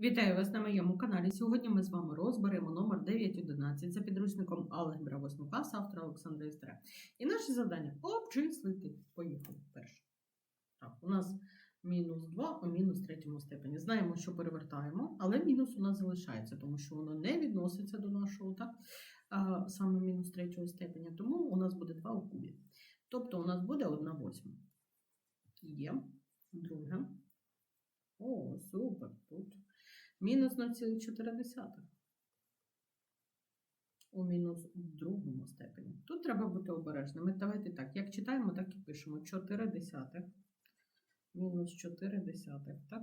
Вітаю вас на моєму каналі. Сьогодні ми з вами розберемо номер 911 за підручником Алгебра 8 класу автора Олександра Істера. І наше завдання обчислити. Поїхали перше. Так, у нас мінус 2 у мінус третьому степені. Знаємо, що перевертаємо, але мінус у нас залишається, тому що воно не відноситься до нашого, так? Саме мінус третього степеня. Тому у нас буде 2 у кубі. Тобто у нас буде 1 восьма. Є. Друге. О, супер. Тут мінус 0,4 у мінус у другому степені. Тут треба бути обережними. Давайте так, як читаємо, так і пишемо. 4 десятих. Мінус 4 десятих, так?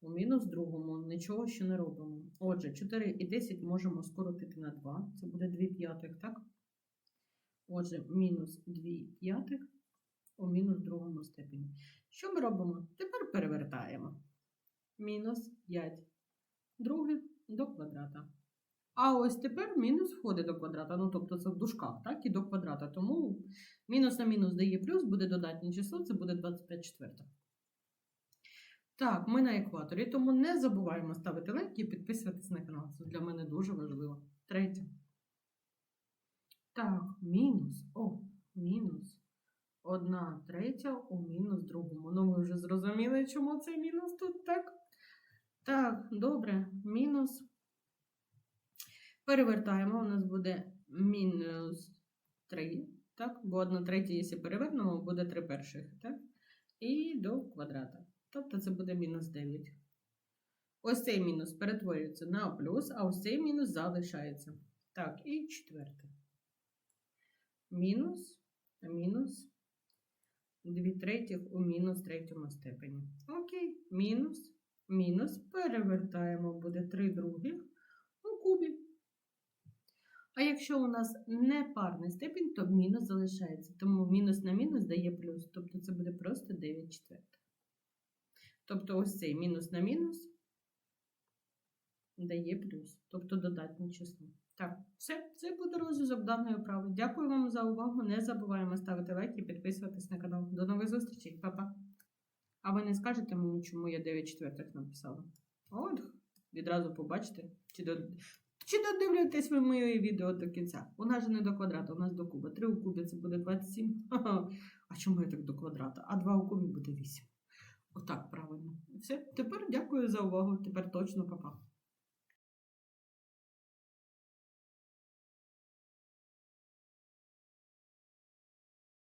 У мінус другому нічого ще не робимо. Отже, 4 і 10 можемо скоротити на 2. Це буде 2 п'ятих, так? Отже, мінус 2 п'ятих у мінус другому степені. Що ми робимо? Тепер перевертаємо. Мінус 5 друге до квадрата. А ось тепер мінус входить до квадрата. Ну, тобто це в дужках, так, і до квадрата. Тому мінус на мінус дає плюс, буде додатнє число, це буде 25 четверта. Так, ми на екваторі, тому не забуваємо ставити лайк і підписуватись на канал. Це для мене дуже важливо. Третє. Одна третя у мінус другому. Ну, ми вже зрозуміли, чому це мінус тут, так? Так, добре, мінус. Перевертаємо, у нас буде мінус 3, так? Бо 1 третя, якщо перевернемо, буде 3 перших, так? І до квадрата. Тобто це буде мінус 9. Ось цей мінус перетворюється на плюс, а ось цей мінус залишається. Так, і четверте. Мінус, мінус. 2 третіх у мінус третьому степені. Окей, мінус мінус перевертаємо, буде 3 других у кубі. А якщо у нас не парний степінь, то мінус залишається. Тому мінус на мінус дає плюс. Тобто це буде просто 9 четвертих. Тобто ось цей мінус на мінус дає плюс. Тобто додатнє число. Так, все, це буде розв'язок даної вправи. Дякую вам за увагу. Не забуваємо ставити лайк і підписуватись на канал. До нових зустрічей, Па-па! А ви не скажете мені, чому я 9 четвертих написала? От, відразу побачите, чи, до... чи додивлюєтесь ви моє відео до кінця. У нас же не до квадрата, у нас до куба. 3 у кубі це буде 27. А чому я так до квадрата? А 2 у кубі буде 8. Отак правильно. Все, тепер дякую за увагу. Тепер точно папа.